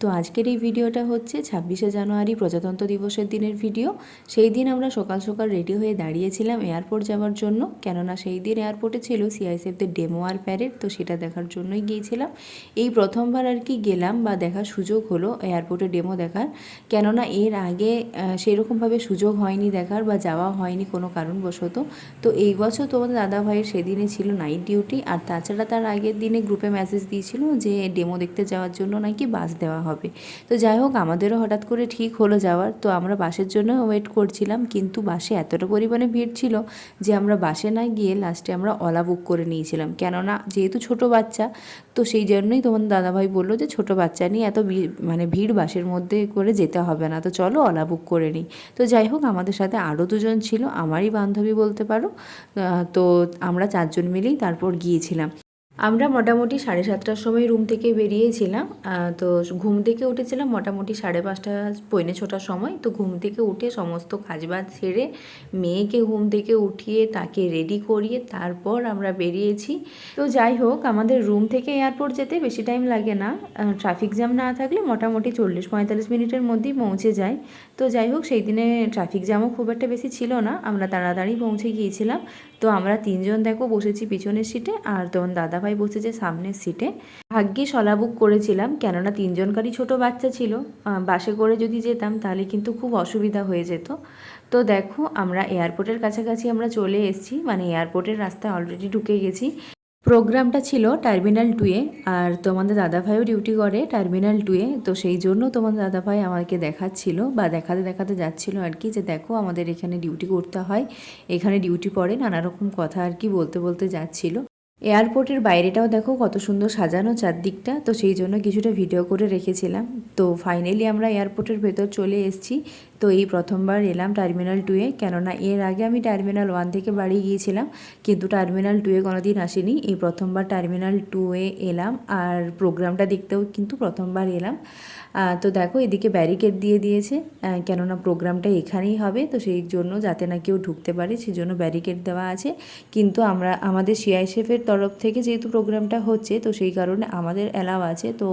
তো আজকের এই ভিডিওটা হচ্ছে ছাব্বিশে জানুয়ারি প্রজাতন্ত্র দিবসের দিনের ভিডিও। সেই দিন আমরা সকাল সকাল রেডি হয়ে দাঁড়িয়েছিলাম এয়ারপোর্ট যাওয়ার জন্য। কেননা সেই দিন এয়ারপোর্টে ছিল সিআইএসএফদের ডেমো আর প্যারেড তো সেটা দেখার জন্যই গিয়েছিলাম। এই প্রথমবার আর কি গেলাম বা দেখার সুযোগ হলো এয়ারপোর্টে ডেমো দেখার। কেননা এর আগে সেরকমভাবে সুযোগ হয়নি দেখার বা যাওয়া হয়নি কোনো কারণবশত। তো এই বছর তোমাদের দাদা ভাইয়ের সেদিনে ছিল নাইট ডিউটি আর তাছাড়া তার আগের দিনে গ্রুপে মেসেজ দিয়েছিল যে ডেমো দেখতে যাওয়ার জন্য নাকি বাস দেওয়া হবে। তো যাই হোক, আমাদেরও হঠাৎ করে ঠিক হলো যাওয়ার। তো আমরা বাসের জন্য ওয়েট করছিলাম, কিন্তু বাসে এতটা পরিমাণে ভিড় ছিল যে আমরা বাসে না গিয়ে লাস্টে আমরা অলা বুক করে নিয়েছিলাম। কেননা যেহেতু ছোট বাচ্চা, তো সেই জন্যই তোমার দাদাভাই বলল যে ছোট বাচ্চা নিয়ে এত মানে ভিড় বাসের মধ্যে করে যেতে হবে না। তো চলো অলা বুক করে নিই। তো যাই হোক, আমাদের সাথে আরও দুজন ছিল, আমারই বান্ধবী বলতে পারো। তো আমরা চারজন মিলেই তারপর গিয়েছিলাম। আমরা মোটামুটি সাড়ে সাতটার সময় রুম থেকে বেরিয়েছিলাম তো ঘুম থেকে উঠেছিলাম মোটামুটি সাড়ে পাঁচটা, পৌনে ছটার সময়। তো ঘুম থেকে উঠে সমস্ত কাজবাজ সেরে মেয়েকে ঘুম থেকে উঠিয়ে তাকে রেডি করিয়ে তারপর আমরা বেরিয়েছি। তো যাই হোক, আমাদের রুম থেকে এয়ারপোর্ট যেতে বেশি টাইম লাগে না। ট্রাফিক জ্যাম না থাকলে মোটামুটি চল্লিশ পঁয়তাল্লিশ মিনিটের মধ্যেই পৌঁছে যায় তো যাই হোক, সেই দিনে ট্রাফিক জ্যামও খুব একটা বেশি ছিল না। আমরা তাড়াতাড়ি পৌঁছে গিয়েছিলাম। তো আমরা তিনজন দেখো বসেছি পিছনের সিটে আর তখন দাদাভাই বসেছে সামনের সিটে ভাগ্যে সলা বুক করেছিলাম, কেননা তিনজনকারই ছোট বাচ্চা ছিল। বাসে করে যদি যেতাম তাহলে কিন্তু খুব অসুবিধা হয়ে যেত। তো দেখো আমরা এয়ারপোর্টের কাছাকাছি আমরা চলে এসেছি মানে এয়ারপোর্টের রাস্তায় অলরেডি ঢুকে গেছি। প্রোগ্রামটা ছিল টার্মিনাল টুয়ে, আর তোমাদের দাদাভাইও ডিউটি করে টার্মিনাল টুয়ে, তো সেই জন্য তোমাদের দাদাভাই আমাকে দেখাচ্ছিল বা দেখাতে দেখাতে যাচ্ছিল আর কি যে দেখো আমাদের এখানে ডিউটি করতে হয়, এখানে ডিউটি পড়ে নানা রকম কথা আর কি বলতে বলতে যাচ্ছিল। এয়ারপোর্টের বাইরেটাও দেখো কত সুন্দর সাজানো চারদিকটা, তো সেই জন্য কিছুটা ভিডিও করে রেখেছিলাম। তো ফাইনালি আমরা এয়ারপোর্টের ভেতর চলে এসেছি তো এই প্রথমবার এলাম টার্মিনাল টুয়ে কেননা এর আগে আমি টার্মিনাল ওয়ান থেকে বাড়ি গিয়েছিলাম, কিন্তু টার্মিনাল টুয়ে কোনোদিন আসিনি। এই প্রথমবার টার্মিনাল টুয়ে এলাম, আর প্রোগ্রামটা দেখতেও কিন্তু প্রথমবার এলাম। তো দেখো, এদিকে ব্যারিকেড দিয়ে দিয়েছে। কেননা প্রোগ্রামটা এখানেই হবে, তো সেই জন্য যাতে না কেউ ঢুকতে পারে, সেই জন্য ব্যারিকেড দেওয়া আছে। কিন্তু আমরা, আমাদের সিআইএসএফের তরফ থেকে যেহেতু প্রোগ্রামটা হচ্ছে, তো সেই কারণে আমাদের অ্যালাও আছে। তো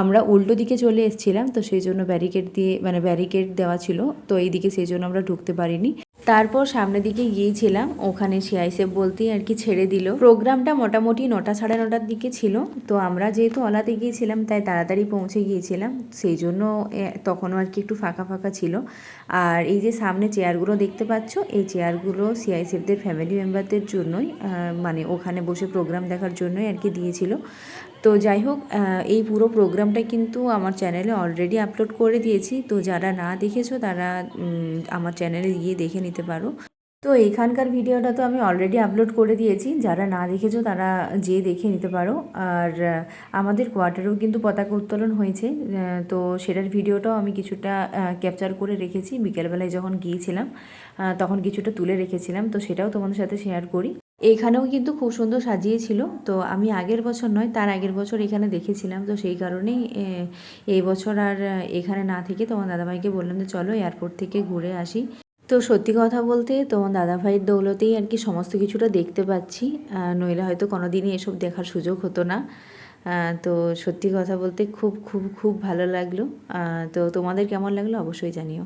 আমরা উল্টো দিকে চলে এসেছিলাম, তো সেই জন্য ব্যারিকেড দিয়ে মানে ব্যারিকেড দেওয়া ছিল তো এই দিকে সেই জন্য আমরা ঢুকতে পারিনি। তারপর সামনের দিকে গিয়েছিলাম, ওখানে সিআইসেফ বলতেই আর কি ছেড়ে দিল। প্রোগ্রামটা মোটামুটি নটা সাড়ে নটার দিকে ছিল, তো আমরা যেহেতু অলাতে গিয়েছিলাম, তাই তাড়াতাড়ি পৌঁছে গিয়েছিলাম। সেই জন্য তখনও আর কি একটু ফাঁকা ফাঁকা ছিল। আর এই যে সামনে চেয়ারগুলো দেখতে পাচ্ছ, এই চেয়ারগুলো সিআইসেফদের ফ্যামিলি মেম্বারদের জন্যই মানে ওখানে বসে প্রোগ্রাম দেখার জন্যই আর কি দিয়েছিল। তো যাই হোক এই পুরো প্রোগ্রামটা কিন্তু আমার চ্যানেলে অলরেডি আপলোড করে দিয়েছি। তো যারা না দেখেছ, তারা আমার চ্যানেলে গিয়ে দেখে নিতে পারো। তো এখানকার ভিডিওটা তো আমি অলরেডি আপলোড করে দিয়েছি। যারা না দেখেছ, তারা যেয়ে দেখে নিতে পারো। আর আমাদের কোয়ার্টারেও কিন্তু পতাকা উত্তোলন হয়েছে। তো সেটার ভিডিওটাও আমি কিছুটা ক্যাপচার করে রেখেছি। বিকেলবেলায় যখন গিয়েছিলাম তখন কিছুটা তুলে রেখেছিলাম। তো সেটাও তোমাদের সাথে শেয়ার করি। এখানেও কিন্তু খুব সুন্দর সাজিয়েছিল। তো আমি আগের বছর নয়, তার আগের বছর এখানে দেখেছিলাম। তো সেই কারণেই এই বছর আর এখানে না থেকে তোমার দাদাভাইকে বললাম যে, চলো এয়ারপোর্ট থেকে ঘুরে আসি। তো সত্যি কথা বলতে, তোমার দাদাভাইয়ের দৌলতেই আর কি সমস্ত কিছুটা দেখতে পাচ্ছি। নইলে হয়তো কোনোদিনই এসব দেখার সুযোগ হতো না। তো সত্যি কথা বলতে খুব খুব খুব ভালো লাগল। তো তোমাদের কেমন লাগল অবশ্যই জানিও।